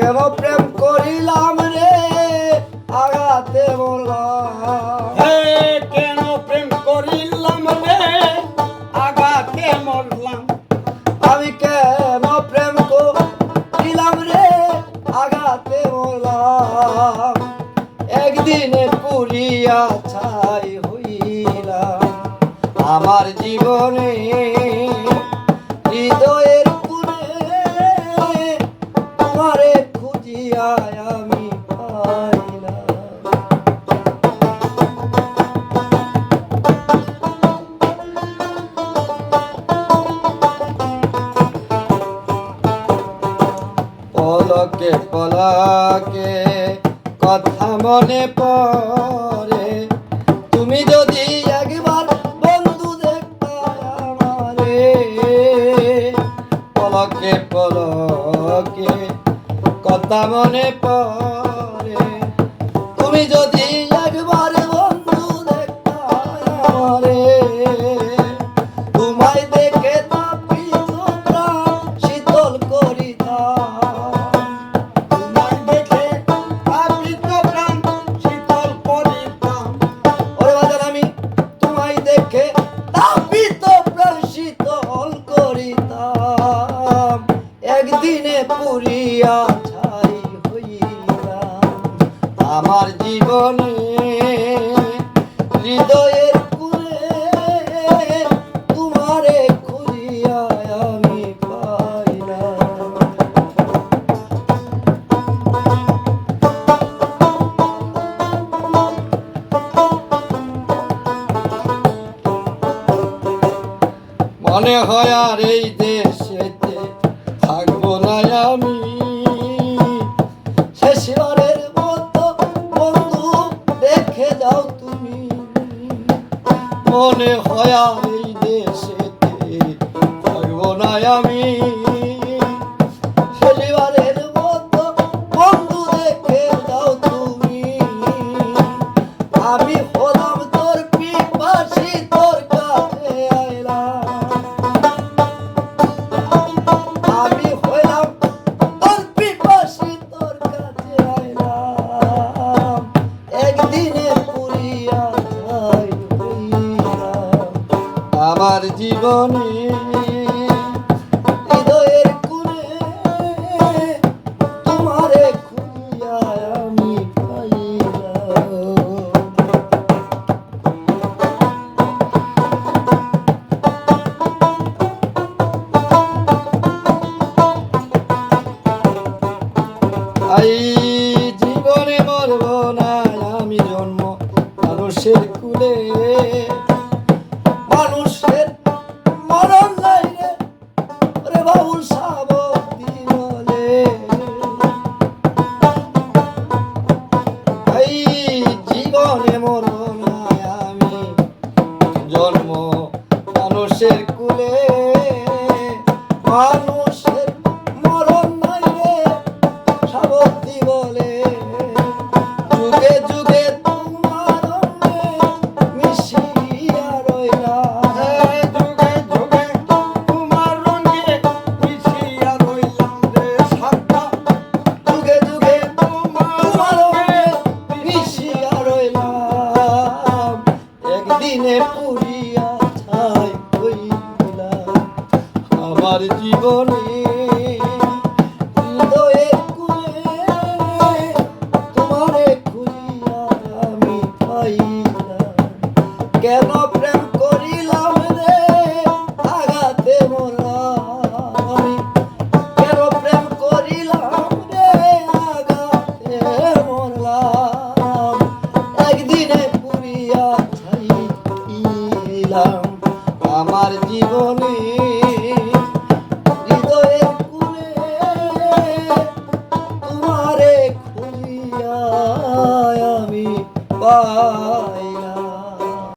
কেন প্রেম করিলাম রে? আগাতে হে কেন প্রেম করিলাম রে? আগাতে মরলাম। আমি কেন প্রেম করিলাম রে? আগাতে বললাম একদিনে পুরিয়া ছাই হইলাম। আমার জীবনে পলকে পলকে, কথা মনে পড়ে। তুমি যদি একবার বন্ধু দেখতা পলকে পলকে, কথা মনে পড়ে। তুমি যদি একবার একদিনে পুরিয়া ছাই হইলাম। আমার জীবনে হৃদয়ের কুলে তোমারে খুঁজিয়া আমি পাইলাম। মনে হয় আর এই দেশেতে দেখে যাও তুমি। মনে হয় আমি দেশেতে পারব না আমি। আমার জীবনে জীবনে মরণ আমি জন্ম মানুষের আমার জীবনে